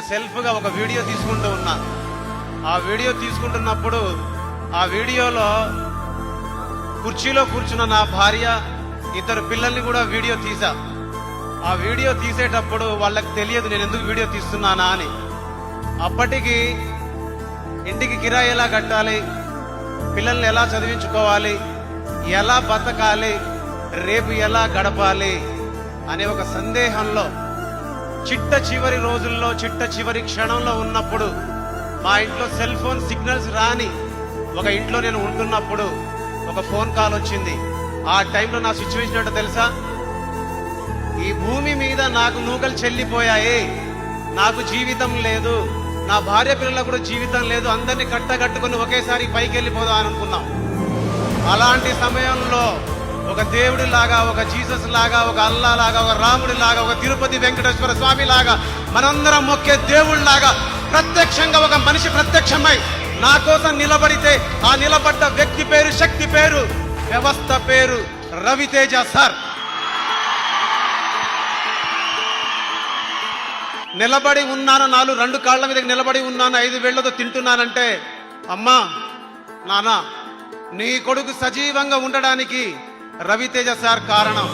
సెల్ఫ్గా ఒక వీడియో తీసుకుంటూ ఉన్నా. ఆ వీడియో తీసుకుంటున్నప్పుడు ఆ వీడియోలో కుర్చీలో కూర్చున్న నా భార్య ఇద్దరు పిల్లల్ని కూడా వీడియో తీసా. ఆ వీడియో తీసేటప్పుడు వాళ్ళకి తెలియదు నేను ఎందుకు వీడియో తీస్తున్నానా అని. అప్పటికి ఇంటికి కిరాయి ఎలా కట్టాలి పిల్లల్ని ఎలా చదివించుకోవాలి ఎలా బతకాలి రేపు ఎలా గడపాలి అనే ఒక సందేహంలో చిట్ట చివరి రోజుల్లో చిట్ట చివరి క్షణంలో ఉన్నప్పుడు మా ఇంట్లో సెల్ ఫోన్ సిగ్నల్స్ రాని ఒక ఇంట్లో నేను ఉంటున్నప్పుడు ఒక ఫోన్ కాల్ వచ్చింది. ఆ టైంలో నా సిచ్యువేషన్ ఏంటో తెలుసా? ఈ భూమి మీద నాకు నూకలు చెల్లిపోయాయి. నాకు జీవితం లేదు. నా భార్య పిల్లలకు కూడా జీవితం లేదు. అందరినీ కట్టగట్టుకుని ఒకేసారి పైకి వెళ్ళిపోదాం అనుకున్నాం. అలాంటి సమయంలో ఒక దేవుడి లాగా ఒక జీసస్ లాగా ఒక అల్లా లాగా ఒక రాముడి లాగా ఒక తిరుపతి వెంకటేశ్వర స్వామి లాగా మనందరం మొక్కే దేవుడిలాగా ప్రత్యక్షంగా ఒక మనిషి ప్రత్యక్షమై నా కోసం నిలబడితే ఆ నిలబడ్డ వ్యక్తి పేరు శక్తి పేరు వ్యవస్థ పేరు రవితేజ సార్. నిలబడి ఉన్నాను నాలుగు రెండు కాళ్ళ మీద నిలబడి ఉన్నాను ఐదు వేళ్ళతో తింటున్నానంటే అమ్మా నానా నీ కొడుకు సజీవంగా ఉండడానికి రవితేజ సార్ కారణం